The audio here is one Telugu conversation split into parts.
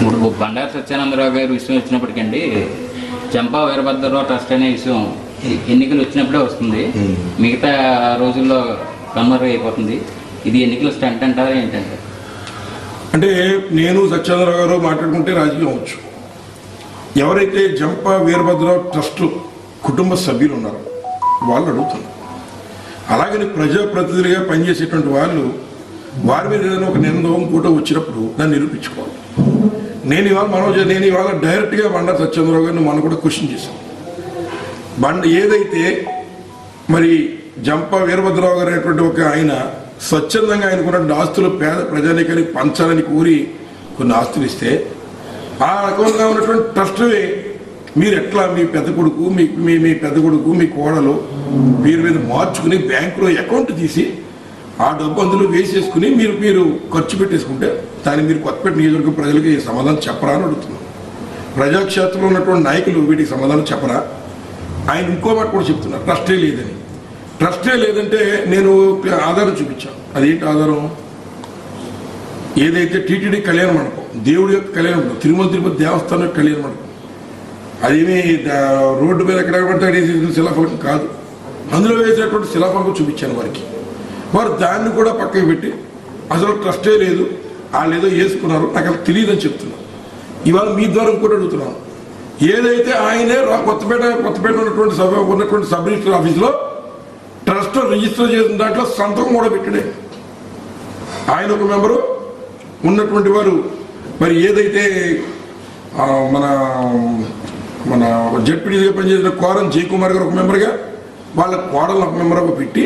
ఇప్పుడు బండారు సత్యానందరావు గారి విషయం వచ్చినప్పటికండి చంపా వీరభద్రరావు ట్రస్ట్ అనే విషయం ఎన్నికలు వచ్చినప్పుడే వస్తుంది. మిగతా రోజుల్లో కన్వర్ అయిపోతుంది. ఇది ఎన్నికల స్టంట్ అంటారా ఏంటంటే? అంటే నేను సత్యేంద్రరావు గారు మాట్లాడుకుంటే రాజకీయం అవచ్చు ఎవరైతే జంప వీరభద్రరావు ట్రస్ట్ కుటుంబ సభ్యులు ఉన్నారో వాళ్ళు అడుగుతున్నారు. అలాగని ప్రజాప్రతినిధులుగా పనిచేసేటువంటి వాళ్ళు వారి మీద ఏదైనా ఒక నిందం కూట వచ్చినప్పుడు దాన్ని నిరూపించుకోవాలి. నేను ఇవాళ మనోజ్ నేను ఇవాళ డైరెక్ట్గా బండ సత్యేంద్రరావు గారిని మనం కూడా క్వశ్చన్ చేశాం. బండ ఏదైతే మరి జంప వీరభద్రరావు గారు అనేటువంటి ఒక ఆయన స్వచ్ఛందంగా ఆయనకున్నటువంటి ఆస్తులు పేద ప్రజానికానికి పంచాలని కోరి కొన్ని ఆస్తులు ఇస్తే ఆ రకంగా ఉన్నటువంటి ట్రస్ట్వే మీరు ఎట్లా మీ పెద్ద కొడుకు మీ మీ మీ పెద్ద కొడుకు మీ కోడలు పేరు మీద మార్చుకుని బ్యాంకులో అకౌంట్ తీసి ఆ డబ్బు అందులో వేసేసుకుని మీరు మీరు ఖర్చు పెట్టేసుకుంటే దాన్ని మీరు కొత్తపేట నియోజకవర్గం ప్రజలకి సమాధానం చెప్పరా అని అడుగుతున్నాం. ప్రజాక్షేత్రంలో ఉన్నటువంటి నాయకులు వీటికి సమాధానం చెప్పరా? ఆయన ఇంకో మాట కూడా చెప్తున్నారు ట్రస్టే లేదని. ట్రస్టే లేదంటే నేను ఆధారం చూపించాను అదేంటి ఆధారం? ఏదైతే టీటీడీ కళ్యాణ మండపం దేవుడి యొక్క కళ్యాణ మండపం తిరుమల తిరుపతి దేవస్థానం యొక్క కళ్యాణ మండపం అదేమీ రోడ్డు మీద ఎక్కడ పడితే శిలాఫలకం కాదు. అందులో వేసేటువంటి శిలాఫలకం చూపించాను వారికి. మరి దాన్ని కూడా పక్కకి పెట్టి అసలు ట్రస్టే లేదు వాళ్ళు ఏదో వేసుకున్నారు నాకు అది తెలియదని చెప్తున్నాను ఇవాళ మీ ద్వారా ఇంకోటి అడుగుతున్నాను. ఏదైతే ఆయనే కొత్తపేట కొత్తపేట ఉన్నటువంటి సభ ఉన్నటువంటి సబ్ రిజిస్టర్ ఆఫీస్లో ట్రస్ట్ రిజిస్టర్ చేసిన దాంట్లో సంతకం కూడా పెట్టడే. ఆయన ఒక మెంబరు ఉన్నటువంటి వారు మరి ఏదైతే మన మన జడ్పీడీగా పనిచేసిన కోరం జయకుమార్ గారు ఒక మెంబర్గా వాళ్ళ కోడలు ఒక మెంబర్గా పెట్టి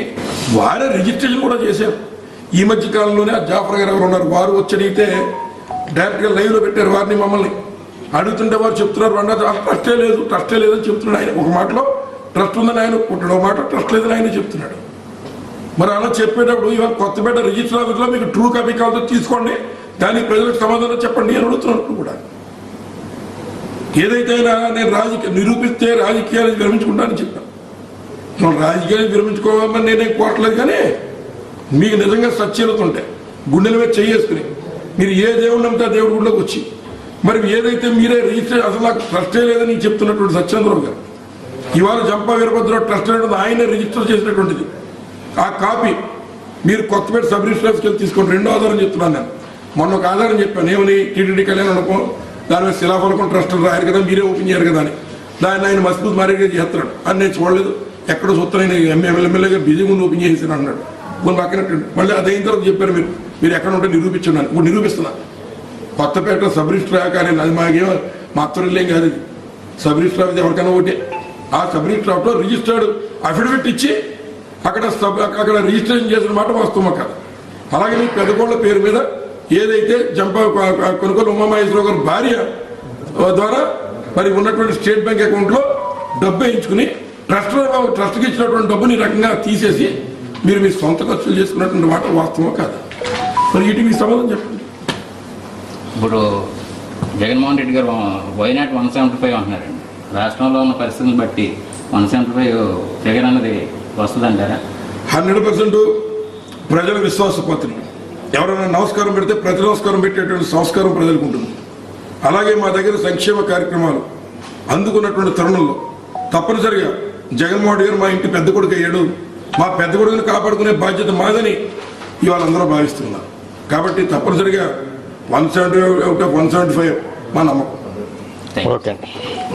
వారే రిజిస్ట్రేషన్ కూడా చేశారు. ఈ మధ్య కాలంలోనే ఆ జాఫర్ గారు ఎవరు ఉన్నారు? వారు వచ్చి డైరెక్ట్గా లైవ్లో పెట్టారు వారిని మమ్మల్ని. అడుగుతుంటే వారు చెప్తున్నారు రెండో ట్రస్టే లేదు ట్రస్టే లేదని చెప్తున్నాడు ఆయన. ఒక మాటలో ట్రస్ట్ ఉందని ఆయన ఒప్పుకుంటాడు ఒక మాట ట్రస్ట్ లేదని ఆయన చెప్తున్నాడు. మరి అలా చెప్పేటప్పుడు ఇవాళ కొత్తపేట రిజిస్టర్ ఆఫీస్లో మీకు ట్రూ కాపీ కావాల్సి తీసుకోండి. దానికి ప్రజలకు సమాధానం చెప్పండి అని అడుగుతున్నట్టు కూడా. ఏదైతే అయినా నేను రాజకీయ నిరూపిస్తే రాజకీయాలు విరమించుకుంటానని చెప్పాను. మనం రాజకీయాలు విరమించుకోవాలని నేనేం కోరట్లేదు కానీ మీకు నిజంగా సత్యలత ఉంటాయి. గుండెల మీద చేసుకుని మీరు ఏ దేవుడు నమ్మితే ఆ దేవుడి గుడిలోకి వచ్చి. మరి ఏదైతే మీరే రిజిస్టర్ అసలు నాకు ట్రస్టే లేదని చెప్తున్నటువంటి సత్యేంద్రరావు గారు ఇవాళ జంపా వీరభద్రరావు ట్రస్ట్ అనేది ఆయనే రిజిస్టర్ చేసినటువంటిది. ఆ కాపీ మీరు కొత్తపేట సబ్ రిజిస్టర్స్కి వెళ్ళి తీసుకోండి. రెండో ఆధారం చెప్తున్నాను నేను. మొన్న ఒక ఆధారం చెప్పాను. ఏమని? టీటీడీ కళ్యాణ్ అనుకో దాని మీద శిలాఫలకం ట్రస్ట్ రాయారు కదా మీరే ఓపెన్ చేయరు కదా అని. దాన్ని ఆయన మస్బూత్ మారేగా చేస్తున్నాడు. అని నేను చూడలేదు. ఎక్కడ చూస్తాను నేను ఎమ్మెల్యేగా బిజీ ముందు ఓపెన్ చేసేసాను అన్నాడు. కొన్ని పక్కన మళ్ళీ అది అయిన తర్వాత చెప్పారు మీరు. మీరు ఎక్కడ ఉంటే నిరూపించండి ఇప్పుడు నిరూపిస్తున్నా. కొత్తపేట సబ్ రిజిస్టర్ కానీ అది మాకేమో మా అత్తరులేం కాదు సబ్ రిజిస్టర్ ఆఫీస్ ఎవరికైనా ఒకటి. ఆ సబ్ రిజిస్టర్ ఆఫీస్లో రిజిస్టర్డ్ అఫిడవిట్ ఇచ్చి అక్కడ సబ్ అక్కడ రిజిస్ట్రేషన్ చేసిన మాట వాస్తవం కాదు అలాగే మీ పెద్దకోళ్ళ పేరు మీద ఏదైతే జంప కొనుగోలు ఉమామహేశ్వరరావు గారి భార్య ద్వారా మరి ఉన్నటువంటి స్టేట్ బ్యాంక్ అకౌంట్లో డబ్బు వేయించుకుని ట్రస్ట్ ట్రస్ట్కి ఇచ్చినటువంటి డబ్బుని రకంగా తీసేసి మీరు మీ సొంత ఖర్చులు చేసుకున్నటువంటి మాట వాస్తవం కాదు. మరి ఇటు మీ సమాధానం చెప్పండి. ఇప్పుడు జగన్మోహన్ రెడ్డి గారు వైనాట్ వన్ సెవెంటీ ఫైవ్ అంటున్నారండి. రాష్ట్రంలో ఉన్న పరిస్థితులను బట్టి వన్ సెవెంటీ ఫైవ్ ఫిగర్ అన్నది వస్తుందంటారా? హండ్రెడ్ పర్సెంట్ ప్రజల విశ్వాసపాత్రులు ఎవరైనా నమస్కారం పెడితే ప్రతి నమస్కారం పెట్టేటువంటి సంస్కారం ప్రజలకు ఉంటుంది. అలాగే మా దగ్గర సంక్షేమ కార్యక్రమాలు అందుకున్నటువంటి తరుణంలో తప్పనిసరిగా జగన్మోహన్ రెడ్డి గారు మా ఇంటి పెద్ద కొడుకు అయ్యాడు. మా పెద్ద కొడుకుని కాపాడుకునే బాధ్యత మాదని ఇవాళ అందరూ భావిస్తున్నారు. కాబట్టి తప్పనిసరిగా one seventy one seventy five మా నమ్మకం. ఓకే